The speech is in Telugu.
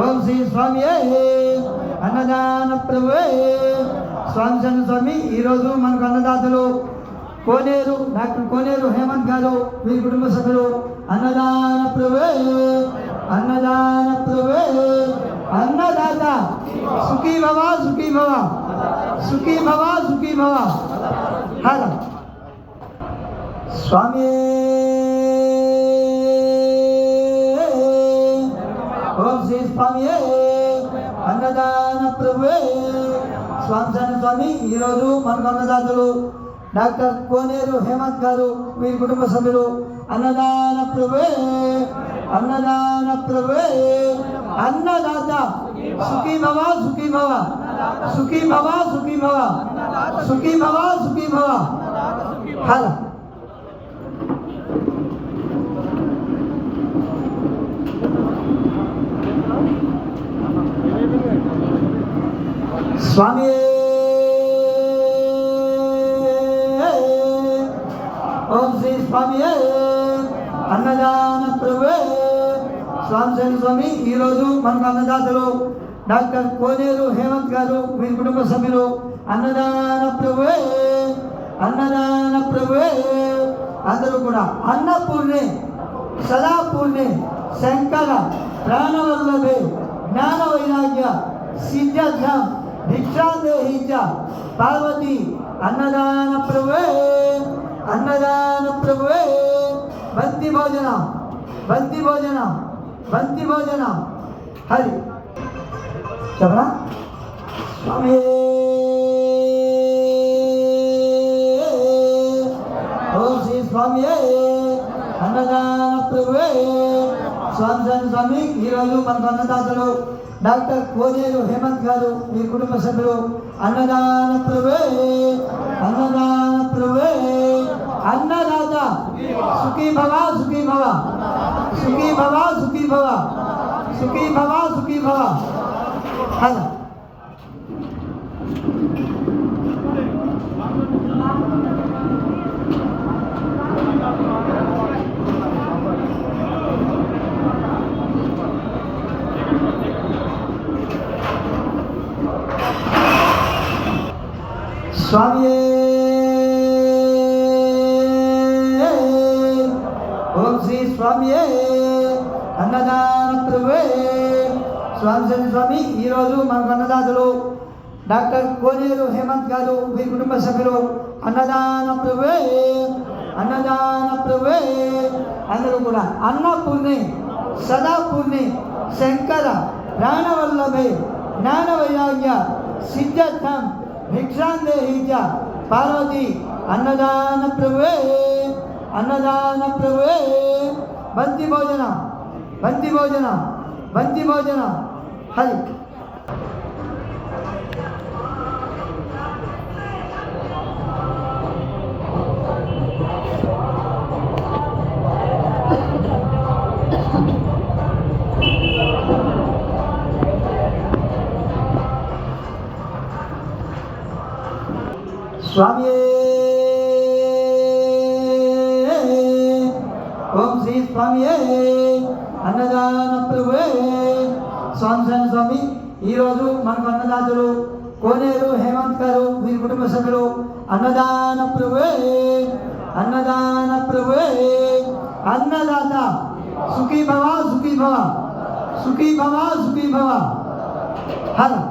ఓం శ్రీ స్వామి అన్నదాన ప్రభు స్వామి చంద్ర స్వామి ఈరోజు మనకు అన్నదాతలు కోనేరు డాక్టర్ కోనేరు హేమంత్ గారు వీరి కుటుంబ సభ్యులు. అన్నదాన ప్రభు అన్నదాన ప్రభు అన్నదాత సుఖీ భవ సుఖీ భవ. సుఖీ భవ సుఖీ భవ. హర. స్వామి ఓం శ్రీ స్వామి అన్నదాన ప్రభువే స్వామి చంద్ర స్వామి ఈరోజు మనకు అన్నదాతలు డాక్టర్ కోనేరు హేమంత్ గారు వీరి కుటుంబ సభ్యులు అన్నదాన ప్రభువే అన్నదాన ప్రభువే అన్నదాత సుఖీ భవ సుఖీ భవ సుఖీ భవ సుఖీ భవ సుఖీ భవ సుఖీ భవ హర స్వామి. ఓం శ్రీ స్వామి. అన్నదాన ప్రభువే స్వామి స్వామి ఈరోజు మన అన్నదాతలు డాక్టర్ కోనేరు హేమంత్ గారు మీ కుటుంబ సభ్యులు. అన్నదాన ప్రభువే అన్నదాన ప్రభువే అందరూ కూడా అన్నపూర్ణే సదాపూర్ణే శంకర ప్రాణవల్లభే జ్ఞాన వైరాగ్య సిద్ధార్థం భిక్షాందేహి పార్వతి అన్నదాన ప్రభువే అన్నదాన ప్రభువే. భక్తి భోజన భక్తి భోజన భక్తి భోజన. హరి. చెప్పరా స్వామి. ఓం శ్రీ స్వామి. అన్నదాన ప్రభువే. స్వామి స్వామి ఈరోజు మనకు అన్నదాతలు డాక్టర్ కోనేరు హేమంత్ గారు మీ కుటుంబ సభ్యులు అన్నదాన ప్రభువే అన్నదాన ప్రభువే అన్నదాత సుఖీ భవ సుఖీ భవ సుఖీ భవ సుఖీ భవ సుఖీ భవ సుఖీ భవ హర స్వామి ఓం శ్రీ స్వామి అన్నదాన ప్రభువే స్వామి స్వామి ఈరోజు మనకు అన్నదాతలు డాక్టర్ కోనేరు హేమంత్ గారు వీరి కుటుంబ సభ్యులు అన్నదాన ప్రభువే అన్నదాన ప్రభువే అందరూ కూడా అన్నపూర్ణి సదాపూర్ణి శంకర ప్రాణవల్లభే జ్ఞాన వైరాగ్య సిద్ధార్థం భిక్షాందేహి పార్వతి అన్నదాన ప్రభువే అన్నదాన ప్రభువే. బంతి భోజన బంతి భోజన బంతి భోజన. హరి. స్వామి ఓం శ్రీ స్వామి అన్నదాన ప్రభువే స్వామి స్వామి ఈరోజు మనకు అన్నదాతలు కోనేరు హేమంత్ గారు వీరి కుటుంబ సభ్యులు అన్నదాన ప్రభువే అన్నదాన ప్రభువే అన్నదాత సుఖీ భవ సుఖీ భవ సుఖీ భవ సుఖీ భవ హలో